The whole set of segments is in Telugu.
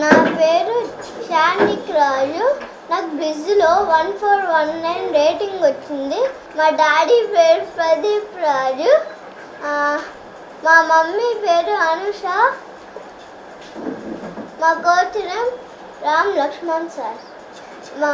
నా పేరు షానిక్ రాజు. నాకు బిజ్లో one four one nine rating వచ్చింది. మా డాడీ పేరు ప్రదీప్ రాజు. మా మమ్మీ పేరు అనుష. మా coach name Ram Lakshman sir. మా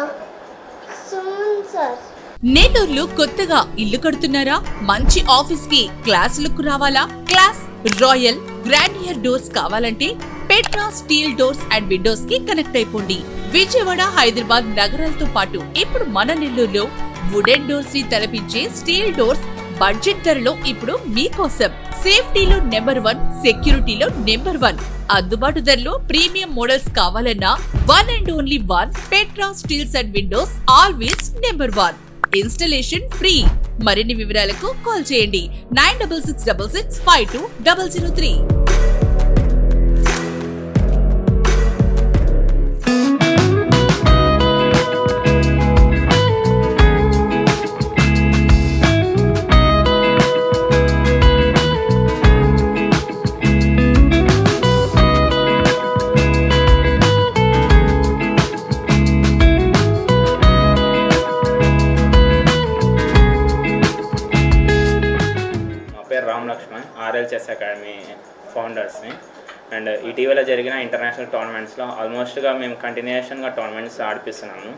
సుమన్ సార్. నేటూర్లు కొత్తగా ఇల్లు కడుతున్నారా? మంచి ఆఫీస్కి క్లాస్ లుక్ రావాలా? క్లాస్ రాయల్ గ్రాండియర్ డోర్స్ కావాలంటే పెట్రా స్టీల్ డోర్స్ అండ్ విండోస్కి కనెక్ట్ అయిపోండి. విజయవాడ హైదరాబాద్ నగరాలతో పాటు ఇప్పుడు మన నెల్లూరులో వుడెన్ డోర్స్ని తలపించే స్టీల్ డోర్స్ బడ్జెట్ ధరలో ఇప్పుడు మీకోసం సేఫ్టీలో నెంబర్ వన్ సెక్యూరిటీలో నెంబర్ వన్. అందుబాటు ధరలో ప్రీమియం మోడల్స్ కావాలన్నా one and only one Petra steels and windows always number one. Installation free. మరిన్ని వివరాలకు కాల్ చేయండి. Nine double six double six five two double zero three. Lakshman RL chess academy ఫౌండర్స్ని. And ఇటీవల జరిగిన ఇంటర్నేషనల్ టోర్నమెంట్స్లో ఆల్మోస్ట్గా మేము కంటిన్యూషన్గా టోర్నమెంట్స్ ఆడిపిస్తున్నాము.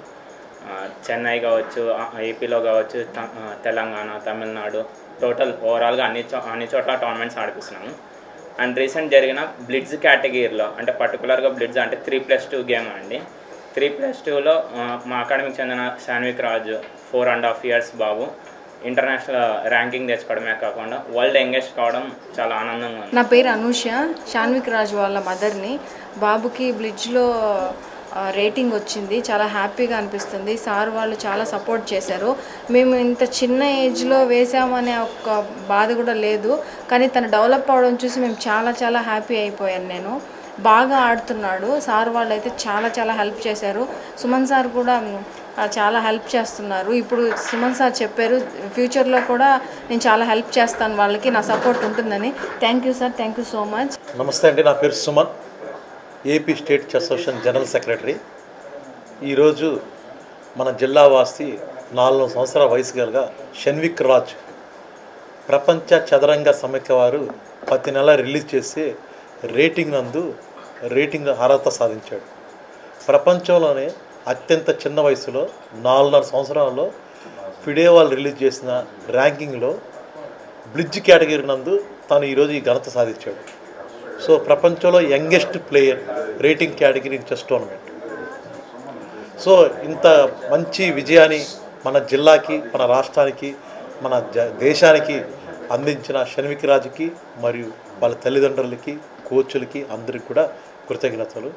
చెన్నై కావచ్చు ఏపీలో కావచ్చు తెలంగాణ తమిళనాడు టోటల్ ఓవరాల్గా అన్ని చో అన్ని చోట్ల టోర్నమెంట్స్ ఆడిపిస్తున్నాము. అండ్ రీసెంట్ జరిగిన బ్లిడ్జ్ కేటగిరీలో అంటే పర్టికులర్గా బ్లిడ్జ్ అంటే త్రీ ప్లస్ టూ గేమ్ అండి. త్రీ ప్లస్ టూలో మా అకాడమీకి చెందిన Shanvik Raju four and half years Babu international ranking తెచ్చుకోవడమే కాకుండా వరల్డ్ ఎంగేజ్ కావడం చాలా ఆనందంగా ఉంది. నా పేరు అనూష షాన్విక్ రాజు వాళ్ళ మదర్ని. బాబుకి బ్లిడ్జ్లో రేటింగ్ వచ్చింది చాలా హ్యాపీగా అనిపిస్తుంది. సార్ వాళ్ళు చాలా సపోర్ట్ చేశారు. మేము ఇంత చిన్న ఏజ్లో వేసామనే ఒక బాధ కూడా లేదు. కానీ తను డెవలప్ అవడం చూసి మేము చాలా చాలా హ్యాపీ అయిపోయాను నేను. బాగా ఆడుతున్నాడు. సార్ వాళ్ళు అయితే చాలా చాలా హెల్ప్ చేశారు. సుమన్ సార్ కూడా చాలా హెల్ప్ చేస్తున్నారు. ఇప్పుడు సుమన్ సార్ చెప్పారు ఫ్యూచర్లో కూడా నేను చాలా హెల్ప్ చేస్తాను వాళ్ళకి నా సపోర్ట్ ఉంటుందని. Thank you sir thank you so much నమస్తే అండి నా పేరు Suman. AP state association general secretary ఈరోజు మన జిల్లా వాసి నాలుగు సంవత్సరాల వయసు గలగా షన్విక్ రాజ్ ప్రపంచ చదరంగ సమైక్య వారు ప్రతి నెల రిలీజ్ చేసే రేటింగ్ నందు రేటింగ్ అర్హత సాధించాడు. ప్రపంచంలోనే అత్యంత చిన్న వయసులో నాలుగున్నర సంవత్సరాల్లో ఫిడే వాళ్ళు రిలీజ్ చేసిన ర్యాంకింగ్లో బ్రిడ్జ్ కేటగిరీ నందు తను ఈరోజు ఈ ఘనత సాధించాడు. సో ప్రపంచంలో youngest player rating category in chess tournament. So ఇంత మంచి విజయాన్ని మన జిల్లాకి మన రాష్ట్రానికి మన జ దేశానికి అందించిన షణ్విక్ రాజుకి మరియు వాళ్ళ తల్లిదండ్రులకి కోచ్లకి అందరికి కూడా కృతజ్ఞతలు.